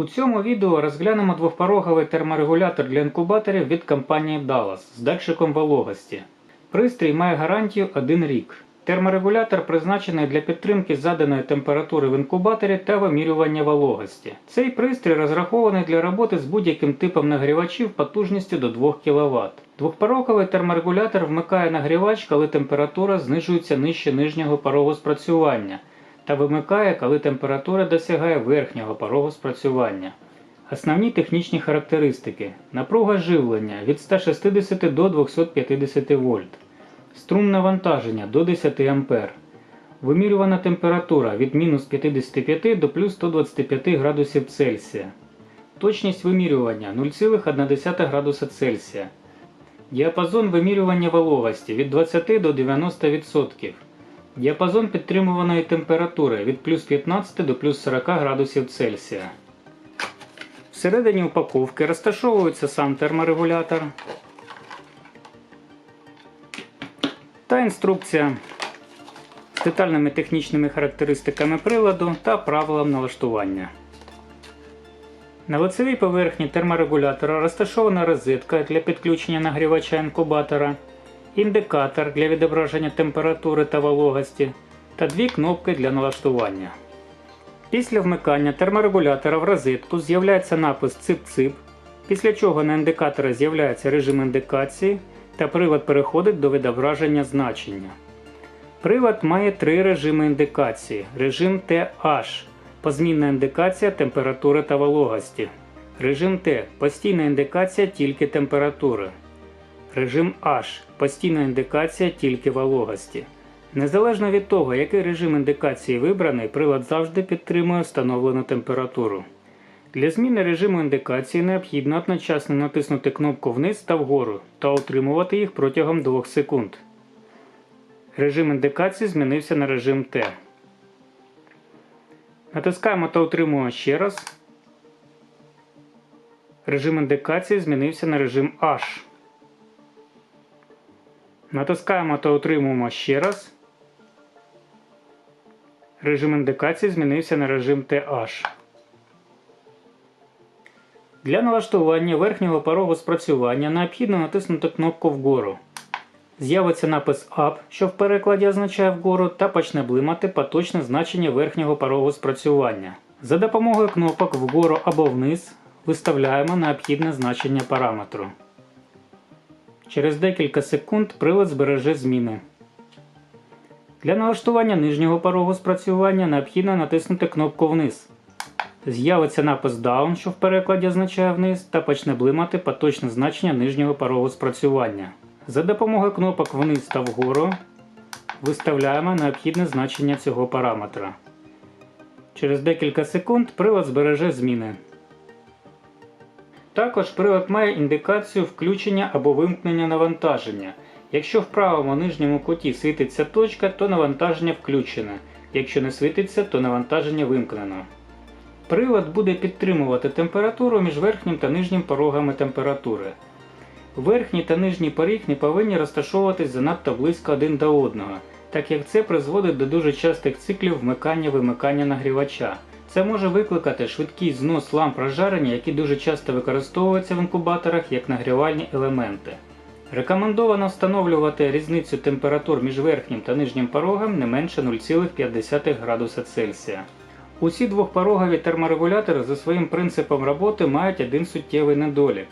У цьому відео розглянемо двохпороговий терморегулятор для інкубаторів від компанії Dallas з датчиком вологості. Пристрій має гарантію 1 рік. Терморегулятор призначений для підтримки заданої температури в інкубаторі та вимірювання вологості. Цей пристрій розрахований для роботи з будь-яким типом нагрівачів потужністю до 2 кВт. Двохпороговий терморегулятор вмикає нагрівач, коли температура знижується нижче нижнього порогу спрацювання та вимикає, коли температура досягає верхнього порогу спрацювання. Основні технічні характеристики: напруга живлення від 160 до 250 вольт, струм навантаження до 10 А, вимірювана температура від мінус 55 до плюс 125 градусів Цельсія, точність вимірювання 0,1 градуса Цельсія, діапазон вимірювання вологості від 20 до 90%. Діапазон підтримуваної температури від плюс 15 до плюс 40 градусів Цельсія. Всередині упаковки розташовується сам терморегулятор та інструкція з детальними технічними характеристиками приладу та правилам налаштування. На лицевій поверхні терморегулятора розташована розетка для підключення нагрівача інкубатора, індикатор для відображення температури та вологості та дві кнопки для налаштування. Після вмикання терморегулятора в розетку з'являється напис цип-цип, після чого на індикатора з'являється режим індикації та прилад переходить до відображення значення. Прилад має три режими індикації: режим TH позмінна індикація температури та вологості. Режим Т постійна індикація тільки температури. Режим H постійна індикація тільки вологості. Незалежно від того, який режим індикації вибраний, прилад завжди підтримує встановлену температуру. Для зміни режиму індикації необхідно одночасно натиснути кнопку вниз та вгору та утримувати їх протягом 2 секунд. Режим індикації змінився на режим Т. Натискаємо та утримуємо ще раз. Режим індикації змінився на режим H. Натискаємо та утримуємо ще раз. Режим індикації змінився на режим TH. Для налаштування верхнього порогу спрацювання необхідно натиснути кнопку вгору. З'явиться напис Up, що в перекладі означає вгору, та почне блимати поточне значення верхнього порогу спрацювання. За допомогою кнопок вгору або вниз виставляємо необхідне значення параметру. Через декілька секунд прилад збереже зміни. Для налаштування нижнього порогу спрацювання необхідно натиснути кнопку вниз. З'явиться напис Down, що в перекладі означає вниз, та почне блимати поточне значення нижнього порогу спрацювання. За допомогою кнопок вниз та вгору виставляємо необхідне значення цього параметра. Через декілька секунд прилад збереже зміни. Також прилад має індикацію включення або вимкнення навантаження. Якщо в правому нижньому куті світиться точка, то навантаження включене. Якщо не світиться, то навантаження вимкнено. Прилад буде підтримувати температуру між верхнім та нижнім порогами температури. Верхній та нижній поріг не повинні розташовуватись занадто близько один до одного, так як це призводить до дуже частих циклів вмикання-вимикання нагрівача. Це може викликати швидкий знос ламп розжарення, які дуже часто використовуються в інкубаторах як нагрівальні елементи. Рекомендовано встановлювати різницю температур між верхнім та нижнім порогом не менше 0,5 градуса Цельсія. Усі двохпорогові терморегулятори за своїм принципом роботи мають один суттєвий недолік.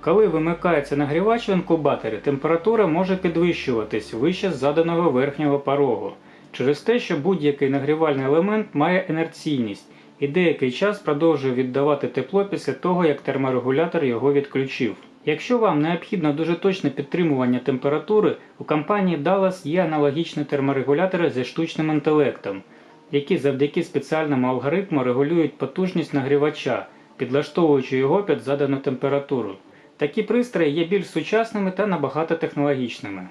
Коли вимикається нагрівач в інкубаторі, температура може підвищуватись вище заданого верхнього порогу, через те, що будь-який нагрівальний елемент має інерційність і деякий час продовжує віддавати тепло після того, як терморегулятор його відключив. Якщо вам необхідно дуже точне підтримування температури, у компанії Dallas є аналогічні терморегулятори зі штучним інтелектом, які завдяки спеціальному алгоритму регулюють потужність нагрівача, підлаштовуючи його під задану температуру. Такі пристрої є більш сучасними та набагато технологічними.